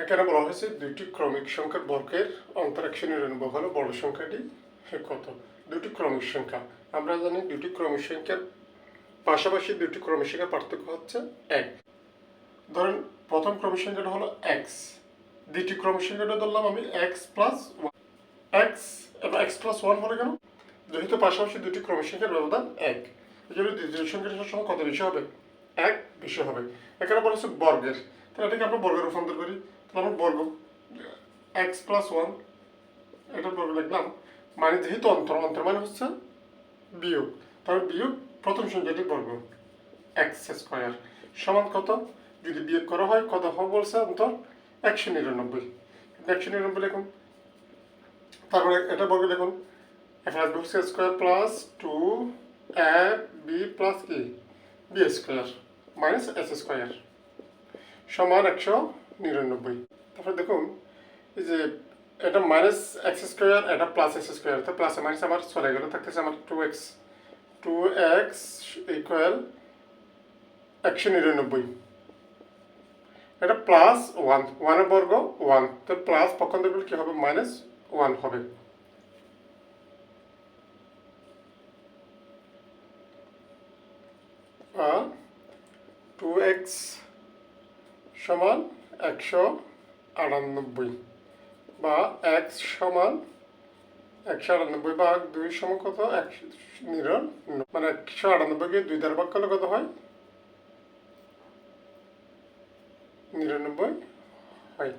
এখানে বলা হয়েছে দুইটি ক্রমিক সংখ্যার বর্গের অন্তরাক্ষী নিরানব্বই হলো বড় সংখ্যাটি কত? দুটি ক্রমিক সংখ্যা। আমরা জানি দুটি ক্রমিক সংখ্যার পাশাপাশি দুটি ক্রমিক সংখ্যার পার্থক্য হচ্ছে এক। ধরেন প্রথম ক্রমিক সংখ্যাটা হলো এক্স দ্বিতীয় ক্রমিক সংখ্যাটা ধরলাম আমি এক্স প্লাস এক্স এবং এক্স প্লাস ওয়ান হলে কেন? যেহেতু পাশাপাশি দুটি ক্রমিক সংখ্যার ব্যবধান এক। এই জন্য দ্বিতীয় সংখ্যাটা সবসময় কত বেশি হবে? এক বেশি হবে। এখানে বলা হচ্ছে বর্গের। তাহলে এটাকে আমরা বর্গের রূপান্তর করি। তাহলে আমরা বর্গ এক্স প্লাস ওয়ান এটার বর্গ লিখলাম। মানে যেহেতু অন্তর অন্তর মানে হচ্ছে বিয়োগ। তাহলে বিয়োগ প্রথম সংখ্যাটি বর্গ এক্স স্কোয়ার সমান কত? যদি বিয়োগ করা হয়, কত হবে বলছে অন্তর? একশো নিরানব্বই। একশো নিরানব্বই লিখুন। তারপরে এটা বর্গ লিখুন। এফ আসবে হচ্ছে square plus two a b plus e b square minus s square সমান একশো নিরানব্বই। তারপরে দেখুন, এই যে এটা মাইনাস এক্স স্কোয়ার এটা প্লাস এক্স স্কোয়ার তো প্লাস মাইনাস আমার চলে গেল, থাকতেছে আমার two x two x equal একশো নিরানব্বই। এটা প্লাস ওয়ান ওয়ানের বর্গ ওয়ান তো প্লাস পক্ষান্তর করলে কী হবে? মাইনাস ওয়ান হবে। টু এক্স সমান একশো আটানব্বই বা এক্স সমান একশো আটানব্বই ভাগ দুই সমান কত? একশো নিরানব্বই মানে একশো আটানব্বইকে দুই দ্বারা ভাগ করলে কত হয়? নিরানব্বই হয়।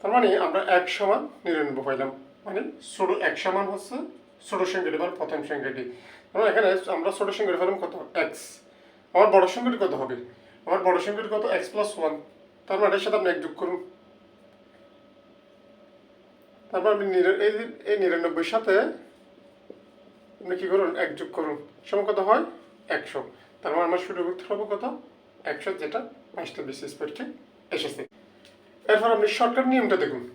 তার মানে আমরা এক সমান নিরানব্বই পাইলাম। মানে ষোলো এক সমান হচ্ছে ষোলো সংখ্যাটি মানে প্রথম সংখ্যাটি। আমরা এখানে আমরা ছোটো সংখ্যাটি পেলাম কত? এক্স আমার বড় সংখ্যাটি কত হবে? আমার বড় সংখ্যাটি কত? এক্স প্লাস ওয়ান তার মানে এটার সাথে আপনি এক যোগ করুন তারপর আপনি নিরা- এই এই নিরানব্বইয়ের সাথে আপনি কী করুন? এক যোগ করুন। সমান কত হয়? একশো। তার মানে আমার শুরু করতে হবে কত? একশো, যেটা পাঁচটা বিশেষ পরীক্ষায় এসেছে। এরপর আপনি শর্টকাট নিয়মটা দেখুন।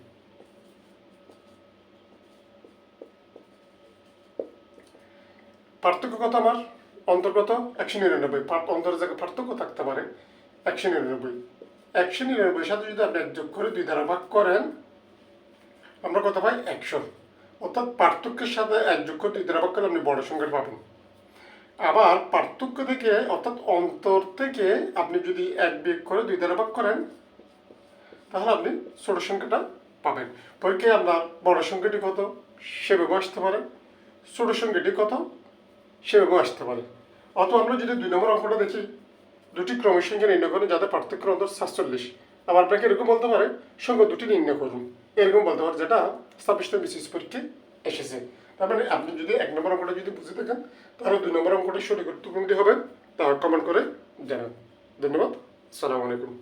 পার্থক্য কত আমার? অন্তর্গত একশো নিরানব্বই। অন্তরের জায়গায় পার্থক্য থাকতে পারে একশো নিরানব্বই। একশো নিরানব্বই সাথে যদি আপনি যোগ করে দুই দ্বারা ভাগ করেন, আমরা কথা পাই একশো অর্থাৎ পার্থক্যের সাথে এক যোগ করে দুই দ্বারা ভাগ করলে আপনি বড় সংখ্যা পাবেন। আবার পার্থক্য থেকে, অর্থাৎ অন্তর থেকে আপনি যদি এক বিয়োগ করে দুই দ্বারা ভাগ করেন, তাহলে আপনি ছোট সংখ্যাটা পাবেন। পরীক্ষায় আপনার বড় সংখ্যাটি কত? সেভাবে আসতে পারে। ছোট সংখ্যাটি কত? সেভাবে আসতে পারে। অথবা আমরা যদি দুই নম্বর অঙ্কটা দেখি দুটি ক্রমের সংখ্যা নির্ণয় করুন যাদের পার্থক্য অন্তর সাতচল্লিশ। আবার আপনাকে এরকম বলতে পারে, সংখ্যা দুটি নির্ণয় করুন। এরকম বলতে পারে যেটা ছাব্বিশটা বিশেষ পরীক্ষায় এসেছে। তার মানে আপনি যদি এক নম্বর অঙ্কটা যদি বুঝে থাকেন, তাহলে দুই নম্বর অঙ্কটা সঠিক উত্তর হবে, তা কমেন্ট করে জানান। ধন্যবাদ, সালাম আলাইকুম।